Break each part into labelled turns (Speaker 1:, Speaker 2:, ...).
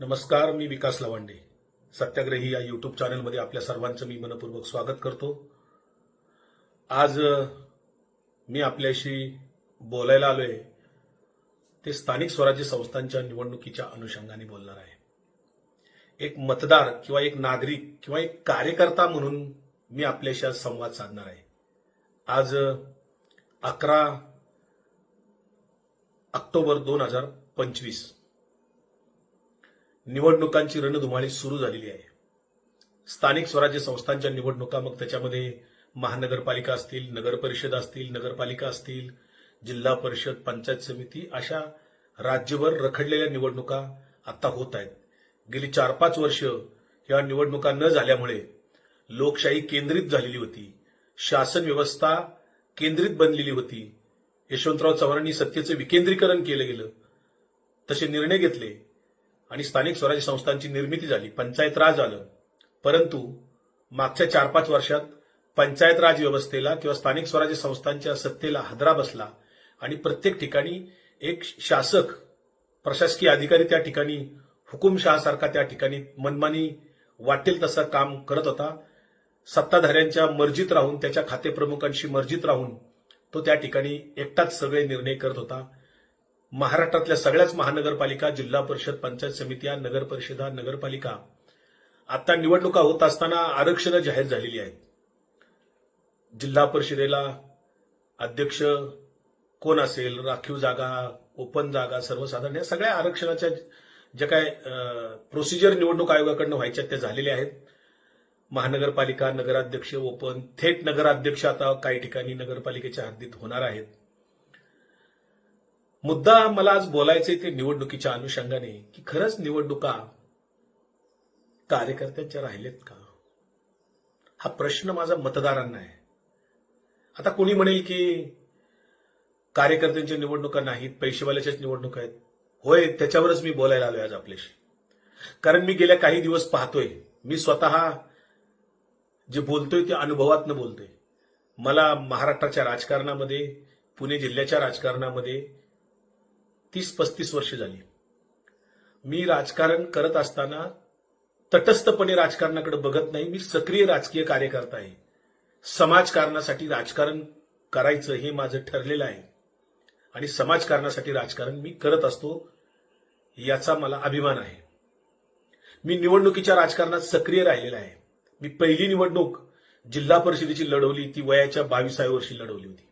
Speaker 1: नमस्कार मी विकास लवांडे. सत्याग्रही या युट्यूब चॅनलमध्ये आपल्या सर्वांचं मी मनपूर्वक स्वागत करतो. आज मी आपल्याशी बोलायला आलोय ते स्थानिक स्वराज्य संस्थांच्या निवडणुकीच्या अनुषंगाने बोलणार आहे. एक मतदार किंवा एक नागरिक किंवा एक कार्यकर्ता म्हणून मी आपल्याशी आज संवाद साधणार आहे. आज अकरा ऑक्टोबर दोन हजार पंचवीस निवडणुकांची रणधुमाळी सुरू झालेली आहे. स्थानिक स्वराज्य संस्थांच्या निवडणुका मग त्याच्यामध्ये महानगरपालिका असतील नगर परिषद असतील नगरपालिका असतील जिल्हा परिषद पंचायत समिती अशा राज्यभर रखडलेल्या निवडणुका आता होत आहेत. गेली चार पाच वर्ष या निवडणुका न झाल्यामुळे लोकशाही केंद्रित झालेली होती. शासन व्यवस्था केंद्रित बनलेली होती. यशवंतराव चव्हाणांनी सत्तेचं विकेंद्रीकरण केलं गेलं. तसे निर्णय घेतले. आणि स्थानिक स्वराज्य संस्थांची निर्मिती झाली पंचायत राज आलं परंतु मागच्या चार पाच वर्षात पंचायत राज व्यवस्थेला किंवा स्थानिक स्वराज्य संस्थांच्या सत्तेला हादरा बसला आणि प्रत्येक ठिकाणी एक शासक प्रशासकीय अधिकारी त्या ठिकाणी हुकुमशहासारखा त्या ठिकाणी मनमानी वाटेल तसं काम करत होता. सत्ताधाऱ्यांच्या मर्जीत राहून त्याच्या खातेप्रमुखांशी मर्जीत राहून तो त्या ठिकाणी एकटाच सगळे निर्णय करत होता. महाराष्ट्रातल्या सगळ्याच महानगरपालिका जिल्हा परिषद पंचायत समित्या नगर परिषदा नगरपालिका आता निवडणुका होत असताना आरक्षणं जाहीर झालेली आहेत. जिल्हा परिषदेला अध्यक्ष कोण असेल राखीव जागा ओपन जागा सर्वसाधारण या सगळ्या आरक्षणाच्या ज्या काय प्रोसिजर निवडणूक आयोगाकडनं व्हायच्या त्या झालेल्या आहेत. महानगरपालिका नगराध्यक्ष ओपन थेट नगराध्यक्ष आता काही ठिकाणी नगरपालिकेच्या हद्दीत होणार आहेत. मुद्दा मला आज बोलायचे ते निवडणुकीच्या अनुषंगाने की खरंच निवडणुका कार्यकर्त्यांच्या राहिलेत का? हा प्रश्न माझा मतदारांना आहे. आता कोणी म्हणेल की कार्यकर्त्यांच्या निवडणुका नाहीत पैसेवाल्याच्याच निवडणुका आहेत. होय त्याच्यावरच मी बोलायला आलोय आज आपल्याशी. कारण मी गेल्या काही दिवस पाहतोय मी स्वतः जे बोलतोय ते अनुभवातनं बोलतोय. मला महाराष्ट्राच्या राजकारणामध्ये पुणे जिल्ह्याच्या राजकारणामध्ये तीस पस्तीस वर्ष झाली. मी राजकारण करत असताना तटस्थपणे राजकारणाकडे बघत नाही. मी सक्रिय राजकीय कार्यकर्ता आहे. समाजकारणासाठी राजकारण करायचं हे माझं ठरलेलं आहे. आणि समाजकारणासाठी राजकारण मी करत असतो याचा मला अभिमान आहे. मी निवडणुकीच्या राजकारणात सक्रिय राहिलेला आहे. मी पहिली निवडणूक जिल्हा परिषदेची लढवली. ती वयाच्या बावीसाव्या वर्षी लढवली होती.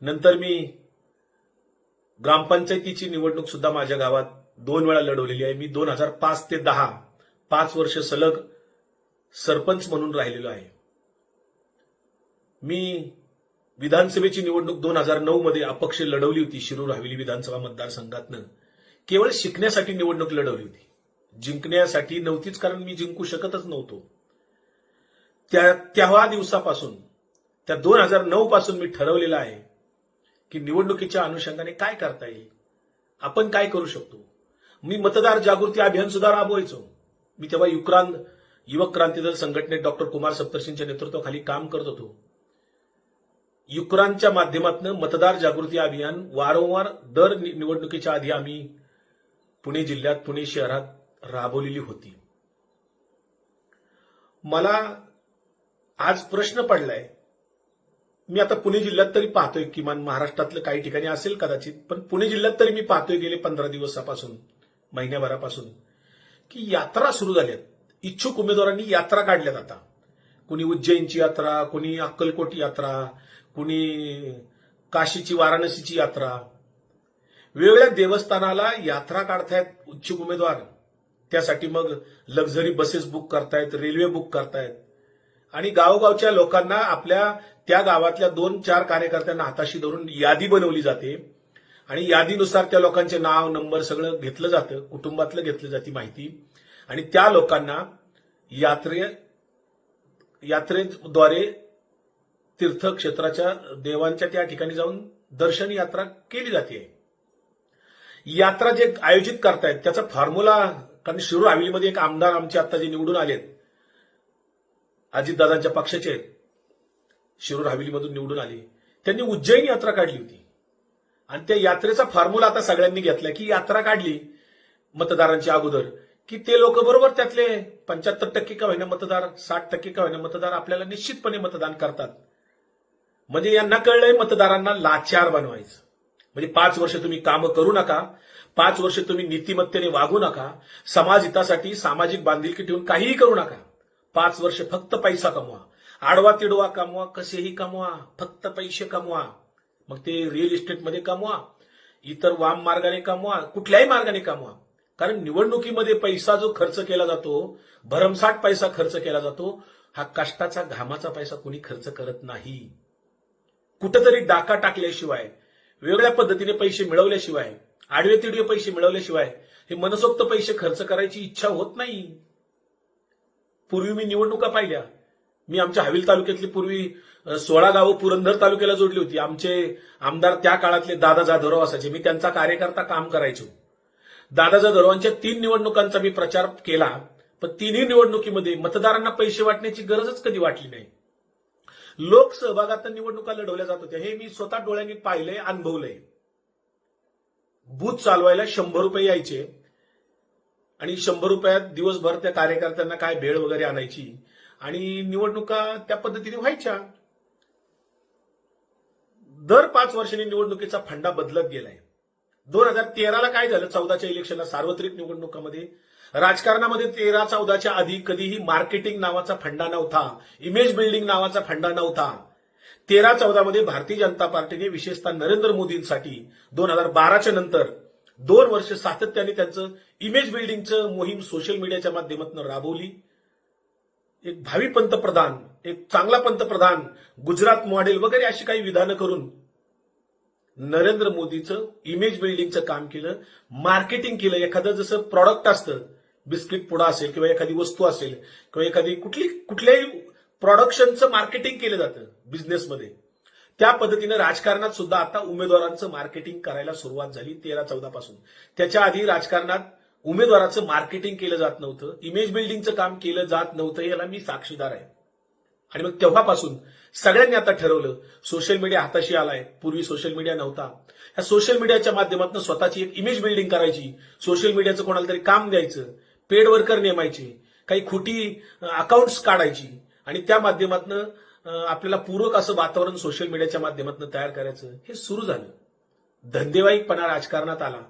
Speaker 1: नंतर मी ग्रामपंचायतीची निवडणूक सुद्धा माझ्या गावात दोन वेळा लढवलेली आहे. मी दोन हजार पाच ते दहा पाच वर्ष सलग सरपंच म्हणून राहिलेलो आहे. मी विधानसभेची निवडणूक दोन हजार नऊ मध्ये अपक्ष लढवली होती शिरूर हवेली विधानसभा मतदारसंघातनं. केवळ शिकण्यासाठी निवडणूक लढवली होती. जिंकण्यासाठी नव्हतीच कारण मी जिंकू शकतच नव्हतो. त्या तेव्हा दिवसापासून त्या दोन हजार नऊ पासून मी ठरवलेलं आहे की निवडणुकीच्या अनुषंगाने काय करता येईल? आपण काय करू शकतो? मी मतदार जागृती अभियान सुद्धा राबवायचो. मी तेव्हा युक्रांत युवक क्रांती दल संघटनेत डॉक्टर कुमार सप्तर्षींच्या नेतृत्वाखाली काम करत होतो. युक्रांतच्या माध्यमातून मतदार जागृती अभियान वारंवार दर निवडणुकीच्या आधी आम्ही पुणे जिल्ह्यात पुणे शहरात राबवलेली होती. मला आज प्रश्न पडलाय मी आता पुणे जिल्ह्यात तरी पाहतोय किमान महाराष्ट्रातलं काही ठिकाणी असेल कदाचित पण पुणे जिल्ह्यात तरी मी पाहतोय गेले पंधरा दिवसापासून महिन्याभरापासून की यात्रा सुरू झाल्यात इच्छुक उमेदवारांनी यात्रा काढल्यात आता. कुणी उज्जैनची यात्रा कुणी अक्कलकोट यात्रा कुणी काशीची वाराणसीची यात्रा. वेगवेगळ्या देवस्थानाला यात्रा काढतायत इच्छुक उमेदवार. त्यासाठी मग लक्झरी बसेस बुक करतायत रेल्वे बुक करतायत. आणि गावोगावच्या लोकांना आपल्या त्या गावातल्या दोन चार कार्यकर्त्यांना हाताशी धरून यादी बनवली जाते. आणि यादीनुसार त्या लोकांचे नाव नंबर सगळं घेतलं जातं कुटुंबातलं घेतलं जाते माहिती. आणि त्या लोकांना यात्रे यात्रेद्वारे तीर्थक्षेत्राच्या देवांच्या त्या ठिकाणी जाऊन दर्शन यात्रा केली जाते. यात्रा जे आयोजित करतायत त्याचा फॉर्म्युला कारण शिरूर हवेलीमध्ये एक आमदार आमचे आता जे निवडून आलेत अजितदादांच्या पक्षाचे आहेत शिरूर हवेलीमधून निवडून आले. त्यांनी उज्जैन यात्रा काढली होती. आणि त्या यात्रेचा फॉर्म्युला आता सगळ्यांनी घेतला की यात्रा काढली मतदारांच्या अगोदर. की ते लोक बरोबर त्यातले पंच्याहत्तर टक्के का होईना मतदार साठ टक्के का होईना मतदार आपल्याला निश्चितपणे मतदान करतात. म्हणजे यांना कळलंय मतदारांना लाचार बनवायचं. म्हणजे पाच वर्ष तुम्ही कामं करू नका. पाच वर्ष तुम्ही नीतिमत्तेने वागू नका. समाज हितासाठी सामाजिक बांधिलकी ठेवून काहीही करू नका. पाच वर्ष फक्त पैसा कमवा. आडवा तिडवा कमवा कसेही कमवा फक्त पैसे कमवा. मग ते रिअल इस्टेटमध्ये कमवा. इतर वाम मार्गाने कमवा कुठल्याही मार्गाने कमवा. कारण निवडणुकीमध्ये पैसा जो खर्च केला जातो भरमसाठ पैसा खर्च केला जातो हा कष्टाचा घामाचा पैसा कोणी खर्च करत नाही. कुठंतरी डाका टाकल्याशिवाय वेगळ्या पद्धतीने पैसे मिळवल्याशिवाय आडवे तिडवे पैसे मिळवल्याशिवाय हे मनसोक्त पैसे खर्च करायची इच्छा होत नाही. पूर्वी मी निवडणुका पाहिल्या. मी आमच्या हवेली तालुक्यातली पूर्वी सोळा गावं पुरंदर तालुक्याला जोडली होती. आमचे आमदार त्या काळातले दादा जाधवराव असायचे. मी त्यांचा कार्यकर्ता काम करायचो. दादा जाधवरावांच्या तीन निवडणुकांचा मी प्रचार केला. पण तिन्ही निवडणुकीमध्ये मतदारांना पैसे वाटण्याची गरजच कधी वाटली नाही. लोक सहभागात निवडणुका लढवल्या जात होत्या. हे मी स्वतः डोळ्यांनी पाहिलंय अनुभवलंय. बूथ चालवायला शंभर रुपये यायचे. आणि शंभर रुपयात दिवसभर त्या कार्यकर्त्यांना काय भेळ वगैरे आणायची आणि निवडणुका त्या पद्धतीने व्हायच्या. दर पाच वर्षांनी निवडणुकीचा फंडा बदलत गेलाय. दोन हजार तेराला काय झालं? चौदाच्या इलेक्शनला सार्वत्रिक निवडणुकामध्ये. राजकारणामध्ये तेरा चौदाच्या आधी कधीही मार्केटिंग नावाचा फंडा नव्हता. इमेज बिल्डिंग नावाचा फंडा नव्हता. तेरा चौदा मध्ये भारतीय जनता पार्टीने विशेषतः नरेंद्र मोदींसाठी दोन हजार बाराच्या नंतर दोन वर्ष सातत्याने त्यांचं इमेज बिल्डिंगचं मोहीम सोशल मीडियाच्या माध्यमातून राबवली. एक भावी पंतप्रधान एक चांगला पंतप्रधान गुजरात मॉडेल वगैरे अशी काही विधानं करून नरेंद्र मोदीचं इमेज बिल्डिंगचं काम केलं मार्केटिंग केलं. एखादं जसं प्रॉडक्ट असतं बिस्किट पुडा असेल किंवा एखादी वस्तू असेल किंवा एखादी कुठली कुठल्याही प्रॉडक्शनचं मार्केटिंग केलं जातं बिझनेसमध्ये त्या पद्धतीनं राजकारणात सुद्धा आता उमेदवारांचं मार्केटिंग करायला सुरुवात झाली तेरा चौदा पासून. त्याच्या आधी राजकारणात उमेदवाराचं मार्केटिंग केलं जात नव्हतं इमेज बिल्डिंगचं काम केलं जात नव्हतं याला मी साक्षीदार आहे. आणि मग तेव्हापासून सगळ्यांनी आता ठरवलं सोशल मीडिया हाताशी आलाय पूर्वी सोशल मीडिया नव्हता. ह्या सोशल मीडियाच्या माध्यमातून स्वतःची एक इमेज बिल्डिंग करायची सोशल मीडियाचं कोणाला तरी काम द्यायचं पेड वर्कर नेमायचे काही खोटी अकाउंट्स काढायची. आणि त्या माध्यमातून आपल्याला पूरक असं वातावरण सोशल मीडियाच्या माध्यमातून तयार करायचं हे सुरू झालं. धंदेवाईकपणा राजकारणात आला.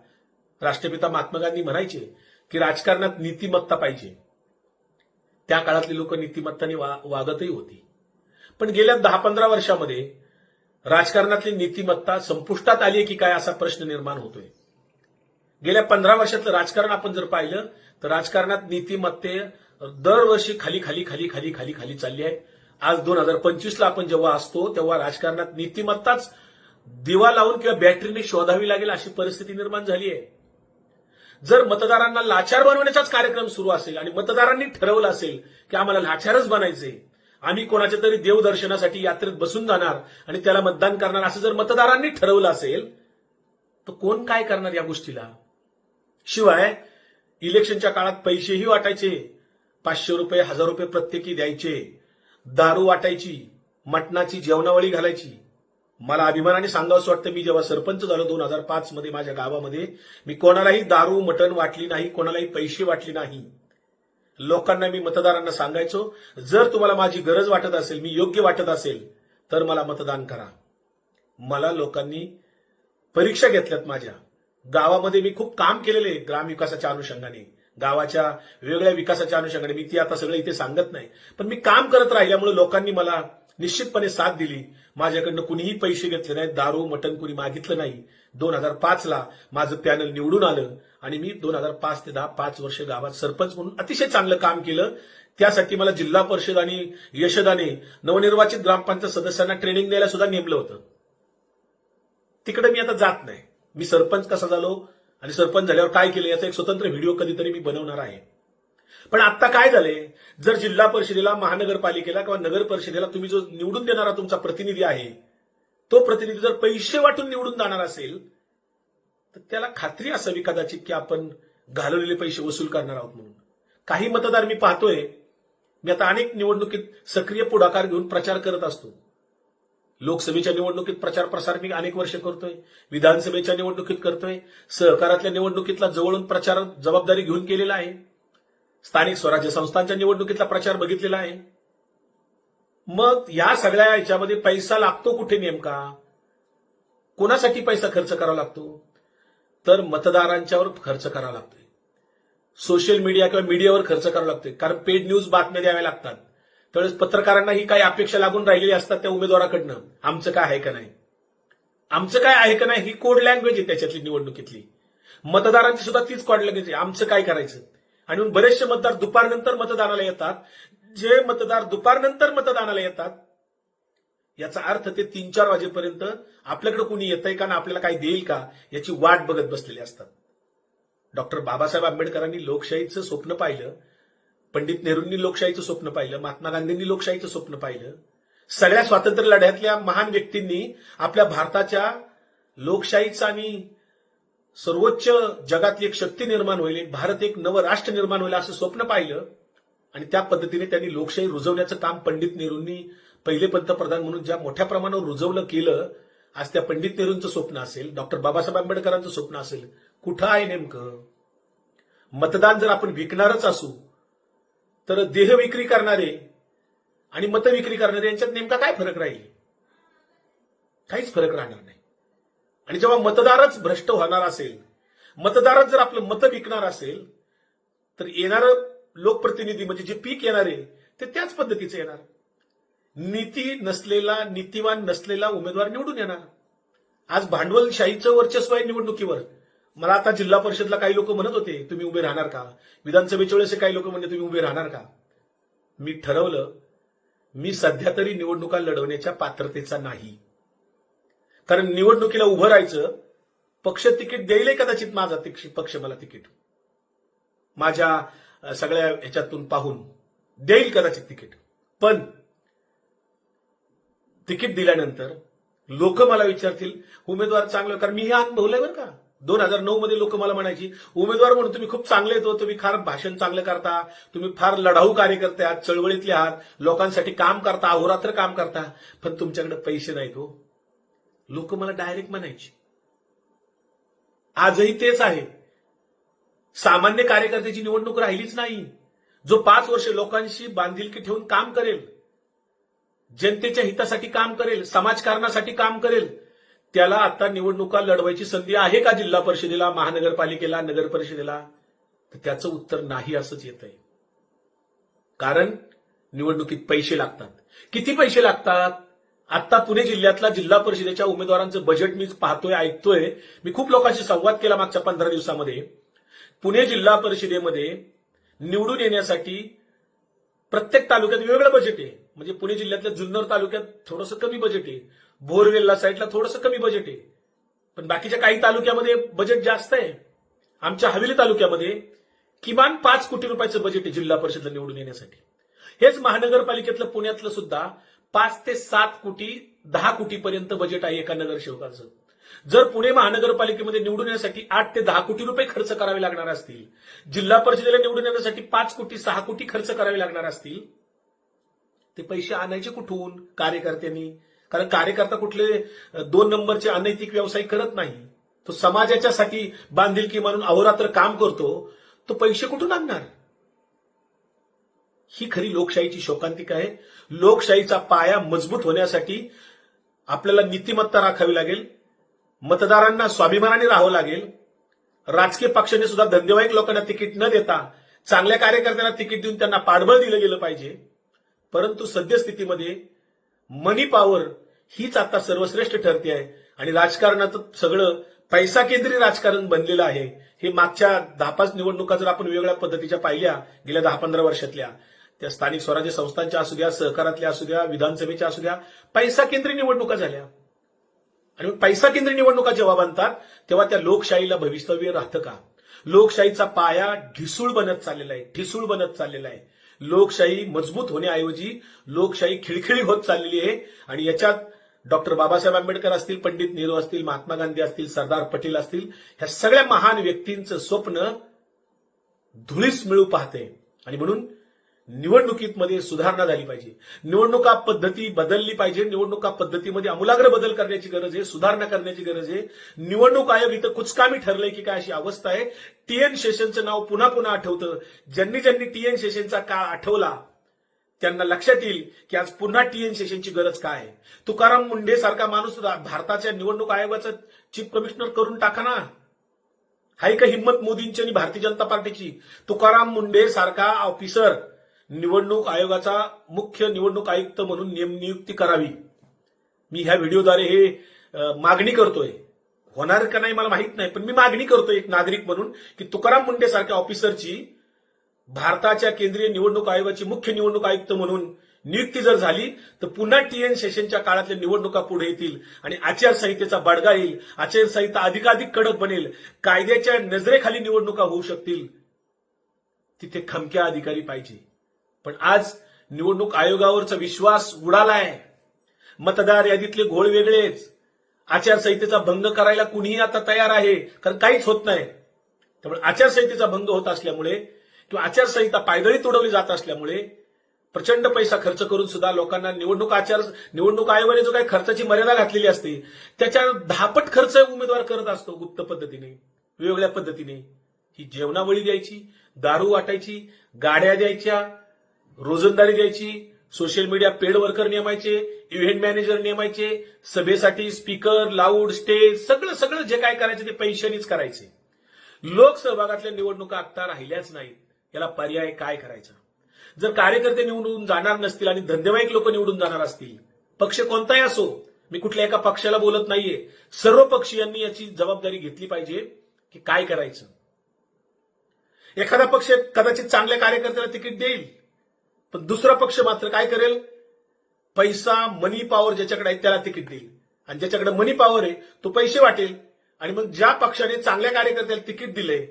Speaker 1: राष्ट्रपिता महात्मा गांधी म्हणायचे की राजकारणात नीतिमत्ता पाहिजे. त्या काळातली लोक नीतिमत्ताने वा- वागतही होती. पण गेल्या दहा पंधरा वर्षामध्ये राजकारणातली नीतिमत्ता संपुष्टात आली की काय असा प्रश्न निर्माण होतोय. गेल्या पंधरा वर्षातलं राजकारण आपण जर पाहिलं तर राजकारणात नीतिमत्ते दरवर्षी खाली खाली खाली खाली खाली खाली चालली आहे. आज दोन हजार पंचवीसला आपण जेव्हा असतो तेव्हा राजकारणात नीतिमत्ताच दिवा लावून किंवा बॅटरीने शोधावी लागेल अशी परिस्थिती निर्माण झाली आहे जर मतदारांना लाचार बनवण्याचाच कार्यक्रम सुरू असेल आणि मतदारांनी ठरवलं असेल की आम्हाला लाचारच बनायचे आम्ही कोणाच्या तरी देवदर्शनासाठी यात्रेत बसून जाणार आणि त्याला मतदान करणार असं जर मतदारांनी ठरवलं असेल तर कोण काय करणार या गोष्टीला? शिवाय इलेक्शनच्या काळात पैसेही वाटायचे. पाचशे रुपये हजार रुपये प्रत्येकी द्यायचे. दारू वाटायची मटणाची जेवणावळी घालायची. मला अभिमानाने सांगावंसं वाटतं मी जेव्हा सरपंच झालो दोन हजार पाच मध्ये माझ्या गावामध्ये मी कोणालाही दारू मटण वाटली नाही कोणालाही पैसे वाटले नाही. लोकांना मी मतदारांना सांगायचो जर तुम्हाला माझी गरज वाटत असेल मी योग्य वाटत असेल तर मला मतदान करा. मला लोकांनी परीक्षा घेतल्यात माझ्या. गावामध्ये मी खूप काम केलेले ग्रामविकासाच्या अनुषंगाने. गावाच्या वेगळ्या विकासाच्या अनुषंगाने. मी ती आता सगळं इथे सांगत नाही. पण मी काम करत राहिल्यामुळे लोकांनी मला निश्चितपणे साथ दिली. माझ्याकडनं कुणीही पैसे घेतले नाहीत. दारू मटण कुणी मागितलं नाही. दोन हजार पाचला माझं पॅनल निवडून आलं आणि मी दोन हजार पाच ते दहा पाच वर्ष गावात सरपंच म्हणून अतिशय चांगलं काम केलं. त्यासाठी मला जिल्हा परिषद आणि यशदाने नवनिर्वाचित ग्रामपंचायत सदस्यांना ट्रेनिंग द्यायला सुद्धा नेमलं होतं. तिकडे मी आता जात नाही. मी सरपंच कसा झालो? आणि सरपंच झाल्यावर काय केलं याचा एक स्वतंत्र व्हिडिओ कधीतरी मी बनवणार आहे. पण आता काय झाले जर जिल्हा परिषदेला महानगरपालिकेला किंवा नगर परिषदेला तुम्ही जो निवडून देणारा तुमचा प्रतिनिधी आहे तो प्रतिनिधी जर पैसे वाटून निवडून जाणार असेल तर त्याला खात्री असावी कदाचित की आपण घालवलेले पैसे वसूल करणार आहोत म्हणून. काही मतदार मी पाहतोय मी आता अनेक निवडणुकीत सक्रिय पुढाकार घेऊन प्रचार करत असतो. लोकसभेच्या निवडणुकीत प्रचार प्रसार मी अनेक वर्ष करतोय विधानसभेच्या निवडणुकीत करतोय सहकारातल्या निवडणुकीतला जवळून प्रचार जबाबदारी घेऊन केलेला आहे स्थानिक स्वराज्य संस्थांच्या निवडणुकीतला प्रचार बघितलेला आहे. मग या सगळ्या याच्यामध्ये पैसा लागतो कुठे नेमका? कोणासाठी पैसा खर्च करावा लागतो? तर मतदारांच्यावर खर्च करावा लागतोय. सोशल मीडिया किंवा मीडियावर खर्च करावा लागतोय कारण पेड न्यूज बातम्या द्याव्या लागतात. त्यावेळेस पत्रकारांना ही काही अपेक्षा लागून राहिलेली असतात त्या उमेदवाराकडनं. आमचं काय आहे का नाही? आमचं काय आहे का नाही ही कोड लँग्वेज आहे त्याच्यातली निवडणुकीतली. मतदारांची सुद्धा तीच कोड लँग्वेज आहे. आमचं काय करायचं? आणि बरेचसे मतदार दुपारनंतर मतदानाला येतात. जे मतदार दुपारनंतर मतदानाला येतात याचा अर्थ ते तीन चार वाजेपर्यंत आपल्याकडे कोणी येतंय का ना आपल्याला काय देईल का याची वाट बघत बसलेले असतात. डॉक्टर बाबासाहेब आंबेडकरांनी लोकशाहीचं स्वप्न पाहिलं. पंडित नेहरूंनी लोकशाहीचं स्वप्न पाहिलं महात्मा गांधींनी लोकशाहीचं स्वप्न पाहिलं. सगळ्या स्वातंत्र्य लढ्यातल्या महान व्यक्तींनी आपल्या भारताच्या लोकशाहीचा आणि सर्वोच्च जगातली एक शक्ती निर्माण होईल एक भारत एक नवं राष्ट्र निर्माण होईल असं स्वप्न पाहिलं. आणि त्या पद्धतीने त्यांनी लोकशाही रुजवण्याचं काम पंडित नेहरूंनी पहिले पंतप्रधान म्हणून ज्या मोठ्या प्रमाणावर रुजवलं केलं आज त्या पंडित नेहरूंचं स्वप्न असेल डॉक्टर बाबासाहेब आंबेडकरांचं स्वप्न असेल कुठं आहे नेमकं? मतदान जर आपण विकणारच असू तर देह विक्री करणारे आणि मत विक्री करणारे यांच्यात नेमका काय फरक राहील? काहीच फरक राहणार नाही. आणि जेव्हा मतदारच भ्रष्ट होणार असेल मतदारच जर आपलं मत विकणार असेल तर येणार लोकप्रतिनिधी म्हणजे जे पीक येणार आहे ते त्याच पद्धतीचं येणार. नीती नसलेला नीतिवान नसलेला उमेदवार निवडून येणार. आज भांडवलशाहीचं वर्चस्व आहे निवडणुकीवर. मला आता जिल्हा परिषदला काही लोक म्हणत होते तुम्ही उभे राहणार का? विधानसभेच्या वेळेस काही लोक म्हणले तुम्ही उभे राहणार का? मी ठरवलं मी सध्या तरी निवडणुका लढवण्याच्या पात्रतेचा नाही. कारण निवडणुकीला उभं राहायचं पक्ष तिकीट देईल कदाचित माझा पक्ष मला तिकीट. माझ्या सगळ्या ह्याच्यातून पाहून देईल कदाचित तिकीट. पण तिकीट दिल्यानंतर लोक मला विचारतील उमेदवार चांगलं कारण मी हे अनुभवलंय बरं का? दोन हजार नऊ मध्ये लोक मला म्हणायची उमेदवार म्हणून तुम्ही खूप चांगले येतो हो, तुम्ही फार भाषण चांगलं करता तुम्ही फार लढाऊ कार्यकर्ते आहात चळवळीतले आहात लोकांसाठी काम करता अहोरात्र काम करता पण तुमच्याकडे पैसे नाहीत हो. लोक मला डायरेक्ट म्हणायची. आजही तेच आहे. सामान्य कार्यकर्त्याची निवडणूक राहिलीच नाही. जो पाच वर्ष लोकांशी बांधिलकी ठेवून काम करेल जनतेच्या हितासाठी काम करेल समाजकारणासाठी काम करेल त्याला आता निवडणुका लढवायची संधी आहे का जिल्हा परिषदेला महानगरपालिकेला नगर परिषदेला? तर त्याचं उत्तर नाही असंच येत आहे कारण निवडणुकीत पैसे लागतात. किती पैसे लागतात? आता पुणे जिल्ह्यातला जिल्हा परिषदेच्या उमेदवारांचं बजेट मी पाहतोय ऐकतोय. मी खूप लोकांशी संवाद केला मागच्या पंधरा दिवसामध्ये. पुणे जिल्हा परिषदेमध्ये निवडून येण्यासाठी प्रत्येक तालुक्यात वेगवेगळं बजेट आहे. म्हणजे पुणे जिल्ह्यातल्या जुन्नर तालुक्यात थोडंसं कमी बजेट आहे. बोरवेल्ला साईडला थोडंसं कमी बजेट आहे. पण बाकीच्या काही तालुक्यामध्ये बजेट जास्त आहे. आमच्या हवेली तालुक्यामध्ये किमान पाच कोटी रुपयाचं बजेट आहे जिल्हा परिषदला निवडून येण्यासाठी. हेच महानगरपालिकेतलं पुण्यातलं सुद्धा पाच ते सात कोटी दहा कोटीपर्यंत बजेट आहे एका नगरसेवकाचं. जर पुणे महानगरपालिकेमध्ये निवडून येण्यासाठी आठ ते दहा कोटी रुपये खर्च करावे लागणार असतील जिल्हा परिषदेला निवडून येण्यासाठी पाच कोटी सहा कोटी खर्च करावे लागणार असतील ते पैसे आणायचे कुठून? कार्यकर्त्यांनी कारण कार्यकर्ता कुठले दोन नंबरचे अनैतिक व्यवसाय करत नाही. तो समाजाच्यासाठी बांधिलकी म्हणून अहोरात्र काम करतो तो पैसे कुठून आणणार? ही खरी लोकशाहीची शोकांतिका आहे. लोकशाहीचा पाया मजबूत होण्यासाठी आपल्याला नीतिमत्ता राखावी लागेल मतदारांना स्वाभिमानाने राहावं लागेल. राजकीय पक्षाने सुद्धा धंदेवाईक लोकांना तिकीट न देता चांगल्या कार्यकर्त्यांना तिकीट देऊन त्यांना पाठबळ दिलं गेलं पाहिजे. परंतु सद्यस्थितीमध्ये मनी पॉवर हीच आता सर्वश्रेष्ठ ठरते आहे. आणि राजकारणात सगळं पैसा केंद्रीय राजकारण बनलेलं आहे. हे मागच्या दहा पाच निवडणुका जर आपण वेगवेगळ्या पद्धतीच्या पाहिल्या गेल्या दहा पंधरा वर्षातल्या त्या स्थानिक स्वराज्य संस्थांच्या असू द्या सहकारातल्या असू द्या विधानसभेच्या असू द्या पैसा केंद्रीय निवडणुका झाल्या. आणि पैसा केंद्रीय निवडणुका जेव्हा बनतात तेव्हा त्या लोकशाहीला भवितव्य राहतं का? लोकशाहीचा पाया ढिसूळ बनत चाललेला आहे ठिसूळ बनत चाललेला आहे. लोकशाही मजबूत होण्याऐवजी लोकशाही खिळखिळी होत चाललेली आहे. आणि याच्यात डॉक्टर बाबासाहेब आंबेडकर असतील पंडित नेहरू असतील महात्मा गांधी असतील सरदार पटेल असतील ह्या सगळ्या महान व्यक्तींचं स्वप्न धुळीस मिळू पाहते. आणि म्हणून निवडणुकीमध्ये सुधारणा झाली पाहिजे. निवडणुका पद्धती बदलली पाहिजे. निवडणुका पद्धतीमध्ये आमूलाग्र बदल करण्याची गरज आहे सुधारणा करण्याची गरज आहे. निवडणूक आयोग इथं कुचकामी ठरलंय की काय अशी अवस्था आहे. टीएन शेषनचं नाव पुन्हा पुन्हा आठवतं. ज्यांनी ज्यांनी टीएन शेषनचा काळ आठवला त्यांना लक्षात येईल की आज पुन्हा टीएन सेशनची गरज काय आहे. तुकाराम मुंढे सारखा माणूस भारताच्या निवडणूक आयोगाचा चीफ कमिशनर करून टाका ना. हाय का हिंमत मोदींची आणि भारतीय जनता पार्टीची? तुकाराम मुंढे सारखा ऑफिसर निवडणूक आयोगाचा मुख्य निवडणूक आयुक्त म्हणून नेम नियुक्ती करावी. मी ह्या व्हिडिओद्वारे हे मागणी करतोय. होणार का नाही मला माहीत नाही पण मी मागणी करतोय एक नागरिक म्हणून की तुकाराम मुंडे सारख्या ऑफिसरची भारताच्या केंद्रीय निवडणूक आयोगाची मुख्य निवडणूक आयुक्त म्हणून नियुक्ती जर झाली तर पुन्हा टीएन सेशनच्या काळातल्या निवडणुका पुढे येतील आणि आचारसंहितेचा बडगा येईल आचारसंहिता अधिकाधिक कडक बनेल कायद्याच्या नजरेखाली निवडणुका होऊ शकतील. तिथे खमक्या अधिकारी पाहिजे. पण आज निवडणूक आयोगावरचा विश्वास उडालाय. मतदार यादीतले घोळ वेगळेच. आचारसंहितेचा भंग करायला कुणीही आता तयार आहे कारण काहीच होत नाही. त्यामुळे आचारसंहितेचा भंग होत असल्यामुळे किंवा आचारसंहिता पायदळी तोडवली जात असल्यामुळे प्रचंड पैसा खर्च करून सुद्धा लोकांना निवडणूक आचार निवडणूक आयोगाने जो काही खर्चाची मर्यादा घातलेली असते त्याच्या दहापट खर्च उमेदवार करत असतो गुप्त पद्धतीने वेगवेगळ्या पद्धतीने. ही जेवणावळी द्यायची दारू वाटायची गाड्या द्यायच्या रोजंदारी द्यायची सोशल मीडिया पेड वर्कर नेमायचे इव्हेंट मॅनेजर नेमायचे सभेसाठी स्पीकर लाऊड स्टेज सगळं सगळं जे काय करायचे ते पैशानीच करायचे. लोकसहभागातल्या निवडणुका आता राहिल्याच नाहीत. याला पर्याय काय करायचा? जर कार्यकर्ते निवडून जाणार नसतील आणि धंदेवाईक लोक निवडून जाणार असतील पक्ष कोणताही असो मी कुठल्या एका पक्षाला बोलत नाहीये. सर्व पक्षीयांनी याची जबाबदारी घेतली पाहिजे की काय करायचं? एखादा पक्ष कदाचित चांगल्या कार्यकर्त्याला तिकीट देईल पण दुसरा पक्ष मात्र काय करेल? पैसा मनी पॉवर ज्याच्याकडे आहे त्याला तिकीट देईल. आणि ज्याच्याकडे मनी पॉवर आहे तो पैसे वाटेल. आणि मग ज्या पक्षाने चांगल्या कार्यकर्त्याला तिकीट दिलंय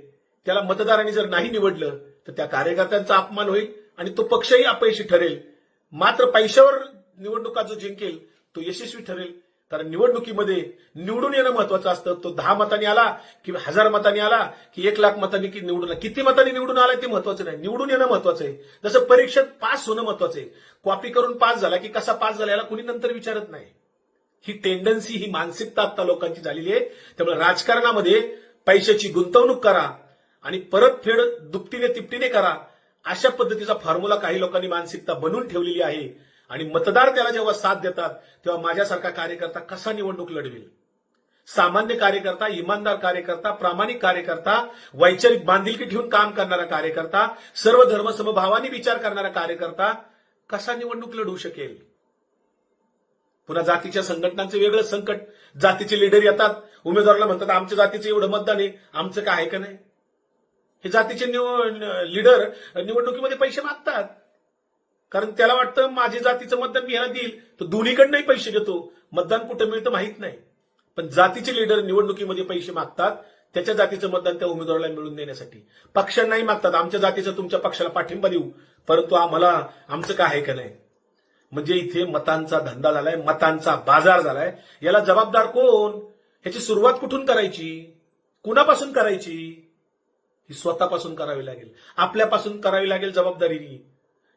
Speaker 1: त्याला मतदारांनी जर नाही निवडलं तर त्या कार्यकर्त्यांचा अपमान होईल आणि तो पक्षही अपयशी ठरेल. मात्र पैशावर निवडणुका जो जिंकेल तो यशस्वी ठरेल. कारण निवडणुकीमध्ये निवडून येणं महत्वाचं असतं. तो दहा मतांनी आला की हजार मतांनी आला की एक लाख मतांनी की निवडून आला. किती मतांनी निवडून आला ते महत्वाचं नाही. निवडून येणं महत्वाचं आहे. जसं परीक्षेत पास होणं महत्वाचं आहे. कॉपी करून पास झाला की कसा पास झाला याला कुणी नंतर विचारत नाही. ही टेंडन्सी ही मानसिकता आता लोकांची झालेली आहे. त्यामुळे राजकारणामध्ये पैशाची गुंतवणूक करा आणि परतफेड दुपटीने तिपटीने करा. अशा पद्धतीचा फॉर्म्युला काही लोकांनी मानसिकता बनवून ठेवलेली आहे. आणि मतदार त्याला जेव्हा साथ देतात तेव्हा माझ्यासारखा कार्यकर्ता कसा निवडणूक लढवेल? सामान्य कार्यकर्ता इमानदार कार्यकर्ता प्रामाणिक कार्यकर्ता वैचारिक बांधिलकी ठेवून काम करणारा कार्यकर्ता सर्व धर्म समभावाने विचार करणारा कार्यकर्ता कसा निवडणूक लढवू शकेल? पुन्हा जातीच्या संघटनांचं वेगळं संकट. जातीचे लीडर येतात. उमेदवाराला म्हणतात आमच्या जातीचं एवढं मतदान आहे. आमचं काय आहे का नाही? हे जातीचे लीडर निवडणुकीमध्ये पैसे मागतात. कारण त्याला वाटतं माझ्या जातीचं मतदान मी ह्याला देईल. तर दोन्हीकडनंही पैसे घेतो मतदान कुठं मिळतं माहीत नाही. पण जातीचे लीडर निवडणुकीमध्ये पैसे मागतात. त्याच्या जातीचं मतदान त्या उमेदवाराला मिळून देण्यासाठी. पक्षांनाही मागतात. आमच्या जातीचं तुमच्या पक्षाला पाठिंबा देऊ. परंतु आम्हाला आमचं काय आहे का नाही? म्हणजे इथे मतांचा धंदा झालाय मतांचा बाजार झालाय. याला जबाबदार कोण? ह्याची सुरुवात कुठून करायची? कुणापासून करायची? ही स्वतःपासून करावी लागेल. आपल्यापासून करावी लागेल जबाबदारी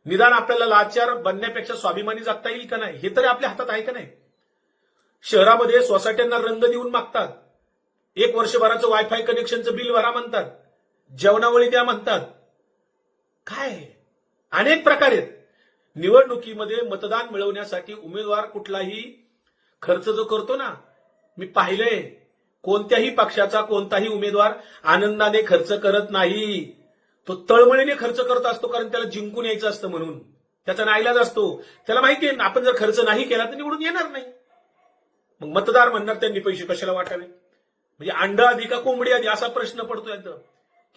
Speaker 1: निदान आपल्याला लाचार बनण्यापेक्षा स्वाभिमानी जगता येईल का नाही? हे तरी आपल्या हातात आहे का नाही? शहरामध्ये सोसायट्यांना रंग देऊन मागतात. एक वर्षभराचं वायफाय कनेक्शनचं बिल भरा म्हणतात. जेवणावळी द्या म्हणतात. काय? अनेक प्रकार आहेत. निवडणुकीमध्ये मतदान मिळवण्यासाठी उमेदवार कुठलाही खर्च जो करतो ना मी पाहिलंय. कोणत्याही पक्षाचा कोणताही उमेदवार आनंदाने खर्च करत नाही. तो तळमळीने खर्च करत असतो कारण त्याला जिंकून यायचं असतं म्हणून. त्याचा नाईलाज असतो. त्याला माहिती आहे आपण जर खर्च नाही केला तर निवडून येणार नाही. मग मतदार म्हणणार त्यांनी पैसे कशाला वाटावे? म्हणजे अंडा आधी का कोंबडी आधी? असा प्रश्न पडतो एकदम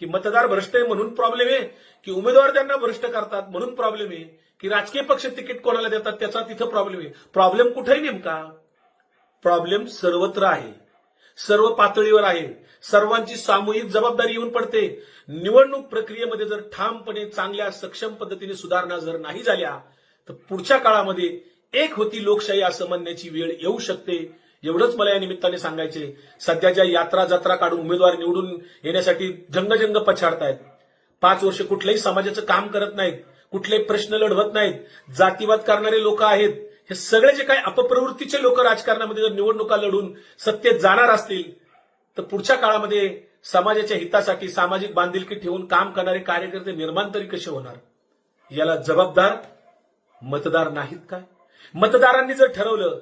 Speaker 1: की मतदार भ्रष्ट आहे म्हणून प्रॉब्लेम आहे की उमेदवार त्यांना भ्रष्ट करतात म्हणून प्रॉब्लेम आहे की राजकीय पक्ष तिकीट कोणाला देतात त्याचा तिथं प्रॉब्लेम आहे. प्रॉब्लेम कुठेही नेमका? प्रॉब्लेम सर्वत्र आहे. सर्व पातळीवर आहे. सर्वांची सामूहिक जबाबदारी येऊन पडते. निवडणूक प्रक्रियेमध्ये जर ठामपणे चांगल्या सक्षम पद्धतीने सुधारणा जर नाही झाल्या तर पुढच्या काळामध्ये एक होती लोकशाही असं म्हणण्याची वेळ येऊ शकते. एवढंच मला या निमित्ताने सांगायचे सध्याच्या यात्रा जत्रा काढून उमेदवार निवडून येण्यासाठी जंगजंग पछाडतायत. पाच वर्ष कुठल्याही समाजाचं काम करत नाहीत. कुठले प्रश्न लढवत नाहीत. जातीवाद करणारे लोक आहेत. हे सगळे जे काही अपप्रवृत्तीचे लोक राजकारणामध्ये जर निवडणुका लढून सत्तेत जाणार असतील तर पुढच्या काळामध्ये समाजाच्या हितासाठी सामाजिक बांधिलकी ठेवून काम करणारे कार्यकर्ते निर्माण तरी कसे होणार? याला जबाबदार मतदार नाहीत काय मतदारांनी जर ठरवलं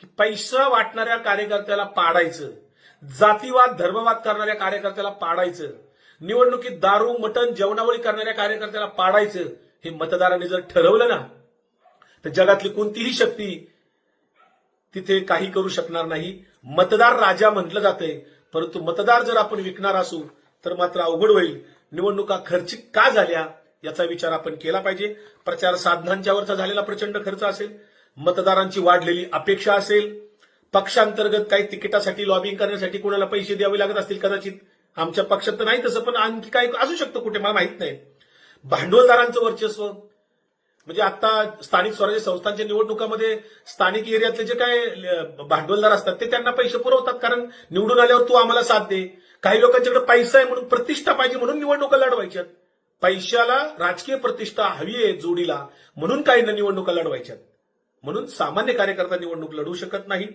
Speaker 1: की पैसा वाटणाऱ्या कार्यकर्त्याला पाडायचं जातीवाद धर्मवाद करणाऱ्या कार्यकर्त्याला पाडायचं निवडणुकीत दारू मटण जेवणावळी करणाऱ्या कार्यकर्त्याला पाडायचं हे मतदारांनी जर ठरवलं ना तर जगातली कोणतीही शक्ती तिथे काही करू शकणार नाही. मतदार राजा म्हटलं जाते परंतु मतदार जर आपण विकणार असू तर मात्र अवघड होईल. निवडणुका खर्चिक का झाल्या याचा विचार आपण केला पाहिजे. प्रचार साधनांच्यावरचा झालेला प्रचंड खर्च असेल मतदारांची वाढलेली अपेक्षा असेल पक्षांतर्गत काही तिकिटासाठी लॉबिंग करण्यासाठी कोणाला पैसे द्यावे लागत असतील कदाचित. आमच्या पक्षात तर नाही तसं पण आणखी काय असू शकतं कुठे मला माहीत नाही. भांडवलदारांचं वर्चस्व म्हणजे आता स्थानिक स्वराज्य संस्थांच्या निवडणुकामध्ये स्थानिक एरियातले जे काय भांडवलदार असतात ते त्यांना पैसे पुरवतात. कारण निवडून आल्यावर तू आम्हाला साथ दे. काही लोकांच्याकडे पैसा आहे म्हणून प्रतिष्ठा पाहिजे म्हणून निवडणुका लढवायच्यात. पैशाला राजकीय प्रतिष्ठा हवी आहे जोडीला म्हणून काहींना निवडणुका लढवायच्यात. म्हणून सामान्य कार्यकर्ता निवडणूक लढवू शकत नाही.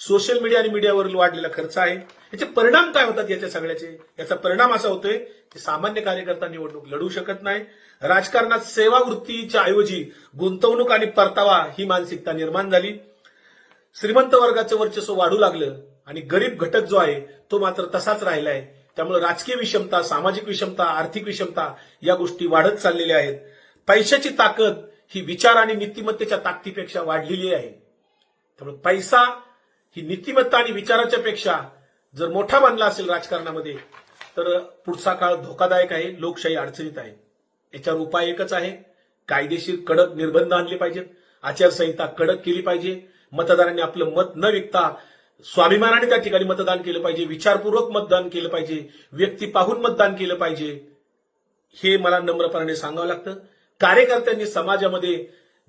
Speaker 1: सोशल मीडिया आणि मीडियावर वाढलेला खर्च आहे. याचे परिणाम काय होतात याच्या सगळ्याचे? याचा परिणाम असा होतोय की सामान्य कार्यकर्ता निवडणूक लढू शकत नाही. राजकारणात सेवावृत्तीच्या ऐवजी गुंतवणूक आणि परतावा ही मानसिकता निर्माण झाली. श्रीमंत वर्गाचं वर्चस्व वाढू लागलं आणि गरीब घटक जो आहे तो मात्र तसाच राहिलाय. त्यामुळे राजकीय विषमता सामाजिक विषमता आर्थिक विषमता या गोष्टी वाढत चाललेल्या आहेत. पैशाची ताकद ही विचार आणि नीतिमत्तेच्या ताकदीपेक्षा वाढलेली आहे. त्यामुळे पैसा ही नीतिमत्ता आणि विचाराच्या पेक्षा जर मोठा बनला असेल राजकारणामध्ये तर पुढचा काळ धोकादायक आहे लोकशाही अडचणीत आहे. याच्यावर उपाय एकच आहे. कायदेशीर कडक निर्बंध आणले पाहिजेत. आचारसंहिता कडक केली पाहिजे. मतदारांनी आपलं मत न विकता स्वाभिमानाने त्या ठिकाणी मतदान केलं पाहिजे. विचारपूर्वक मतदान केलं पाहिजे. व्यक्ती पाहून मतदान केलं पाहिजे. हे मला नम्रपणाने सांगावं लागतं. कार्यकर्त्यांनी समाजामध्ये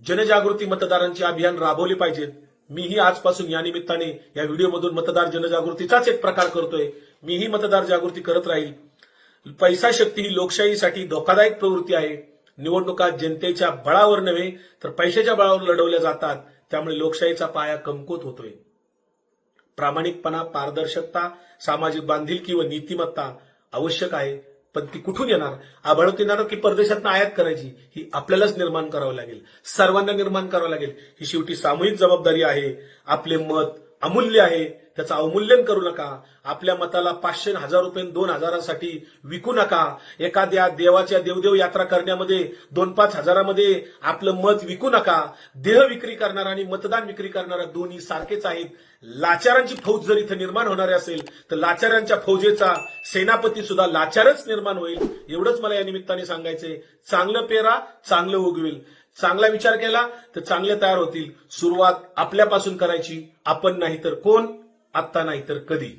Speaker 1: जनजागृती मतदारांचे अभियान राबवले पाहिजेत. मीही आजपासून या निमित्ताने या व्हिडिओमधून मतदार जनजागृतीचाच एक प्रकार करतोय. मीही मतदार जागृती करत राहील. पैसा शक्ती ही लोकशाहीसाठी धोकादायक प्रवृत्ती आहे. निवडणुका जनतेच्या बळावर नव्हे तर पैशाच्या बळावर लढवल्या जातात. त्यामुळे लोकशाहीचा पाया कमकुत होतोय. प्रामाणिकपणा पारदर्शकता सामाजिक बांधिलकी व नीतिमत्ता आवश्यक आहे. पण ती कुठून येणार? आभाळत येणार की परदेशातनं आयात करायची? ही आपल्यालाच निर्माण करावं लागेल. सर्वांना निर्माण करावं लागेल. ही शेवटी सामूहिक जबाबदारी आहे. आपले मत अमूल्य आहे. त्याचं अवमूल्यन करू नका. आपल्या मताला पाचशे हजार रुपये दोन हजारासाठी विकू नका. एखाद्या देवाच्या देवदेव यात्रा करण्यामध्ये दोन पाच हजारामध्ये आपलं मत विकू नका. देह विक्री करणारा आणि मतदान विक्री करणारा दोन्ही सारखेच आहेत. लाचारांची फौज जर इथं निर्माण होणारी असेल तर लाचारांच्या फौजेचा सेनापती सुद्धा लाचारच निर्माण होईल. एवढंच मला या निमित्ताने सांगायचंय. चांगलं पेरा चांगलं उगवेल. चांगला विचार केला तर चांगले तयार होतील. सुरुवात आपल्यापासून करायची. आपण नाही तर कोण? आत्ता नाही तर कधी.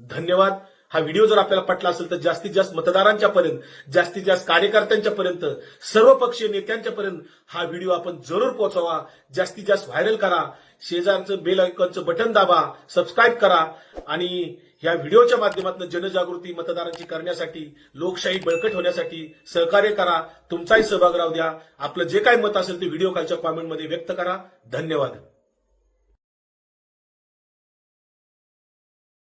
Speaker 1: धन्यवाद. हा व्हिडिओ जर आपल्याला पटला असेल तर जास्तीत जास्त मतदारांच्या पर्यंत जास्तीत जास्त कार्यकर्त्यांच्या पर्यंत सर्व पक्षीय नेत्यांच्या पर्यंत हा व्हिडिओ आपण जरूर पोहोचवा. जास्तीत जास्त व्हायरल करा. शेजारचं बेल आयकॉनचं बटन दाबा. सबस्क्राईब करा. आणि या व्हिडिओच्या माध्यमातून जनजागृती मतदारांची करण्यासाठी लोकशाही बळकट होण्यासाठी सहकार्य करा. तुमचाही सहभाग राहू द्या. आपलं जे काही मत असेल ते व्हिडिओ कालच्या कॉमेंटमध्ये व्यक्त करा. धन्यवाद.